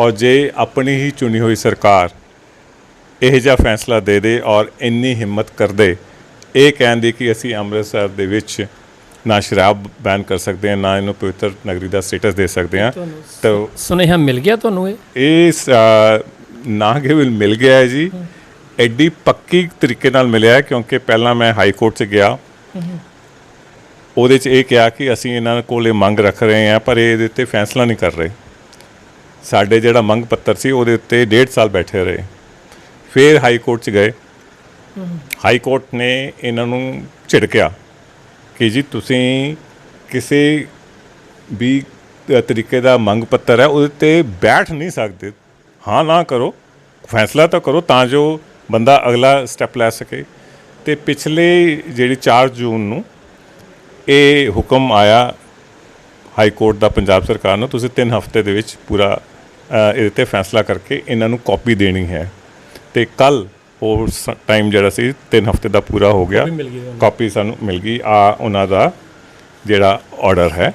ਔਰ ਜੇ ਆਪਣੀ ਹੀ ਚੁਣੀ ਹੋਈ ਸਰਕਾਰ ਇਹ ਜਿਹਾ ਫੈਸਲਾ ਦੇ ਦੇ ਔਰ ਇੰਨੀ ਹਿੰਮਤ ਕਰ ਦੇ ਇਹ ਕਹਿੰਦੀ ਕਿ ਅਸੀਂ ਅੰਮ੍ਰਿਤਸਰ ਦੇ ਵਿੱਚ ਨਾ ਸ਼ਰਾਬ ਬੈਨ ਕਰ ਸਕਦੇ ਹਾਂ ਨਾ ਇਹਨੂੰ ਪਵਿੱਤਰ ਨਗਰੀ ਦਾ ਸਟੇਟਸ ਦੇ ਸਕਦੇ ਹਾਂ। ਤਾਂ ਸੁਨੇਹਾ ਮਿਲ ਗਿਆ ਤੁਹਾਨੂੰ ਇਹ? ਇਹ ਨਾ ਕੇਵਲ ਮਿਲ ਗਿਆ ਹੈ ਜੀ। ਐਡੀ ਪੱਕੀ ਤਰੀਕੇ ਨਾਲ ਮਿਲਿਆ ਹੈ ਕਿਉਂਕਿ ਪਹਿਲਾਂ ਮੈਂ ਹਾਈ ਕੋਰਟ 'ਚ ਗਿਆ। ਉਹਦੇ 'ਚ ਇਹ ਕਿਹਾ ਕਿ ਅਸੀਂ ਇਹਨਾਂ ਕੋਲ ਇਹ ਮੰਗ ਰੱਖ ਰਹੇ ਹਾਂ ਪਰ ਇਹਦੇ ਉੱਤੇ ਫੈਸਲਾ ਨਹੀਂ ਕਰ ਰਹੇ। ਸਾਡੇ ਜਿਹੜਾ ਮੰਗ ਪੱਤਰ ਸੀ, ਉਹਦੇ ਉੱਤੇ ਡੇਢ ਸਾਲ ਬੈਠੇ ਰਹੇ। ਫਿਰ ਹਾਈ ਕੋਰਟ 'ਚ ਗਏ। ਹਾਈ ਕੋਰਟ ਨੇ ਇਹਨਾਂ ਨੂੰ ਝਿੜਕਿਆ ਕਿ ਜੀ ਤੁਸੀਂ ਕਿਸੇ ਵੀ ਤਰੀਕੇ ਦਾ ਮੰਗ ਪੱਤਰ ਹੈ, ਉਹਦੇ ਤੇ ਬੈਠ ਨਹੀਂ ਸਕਦੇ। ਹਾਂ, ਨਾ ਕਰੋ। ਫੈਸਲਾ ਤਾਂ ਕਰੋ ਤਾਂ ਜੋ ਬੰਦਾ ਅਗਲਾ ਸਟੈਪ ਲੈ ਸਕੇ। ਤੇ ਪਿਛਲੇ ਜਿਹੜੀ 4 ਜੂਨ ਨੂੰ ਇਹ ਹੁਕਮ ਆਇਆ ਹਾਈ ਕੋਰਟ ਦਾ, ਪੰਜਾਬ ਸਰਕਾਰ ਨੂੰ, ਤੁਸੀਂ 3 ਹਫ਼ਤੇ ਦੇ ਵਿੱਚ ਪੂਰਾ ਇਹਦੇ ਤੇ ਫੈਸਲਾ ਕਰਕੇ ਇਹਨਾਂ ਨੂੰ ਕਾਪੀ ਦੇਣੀ ਹੈ। ਤੇ ਕੱਲ ਉਹ ਟਾਈਮ ਜਿਹੜਾ ਸੀ 3 ਹਫ਼ਤੇ ਦਾ ਪੂਰਾ ਹੋ ਗਿਆ। ਕਾਪੀ ਸਾਨੂੰ ਮਿਲ ਗਈ। ਆ ਉਹਨਾਂ ਦਾ ਜਿਹੜਾ ਆਰਡਰ ਹੈ।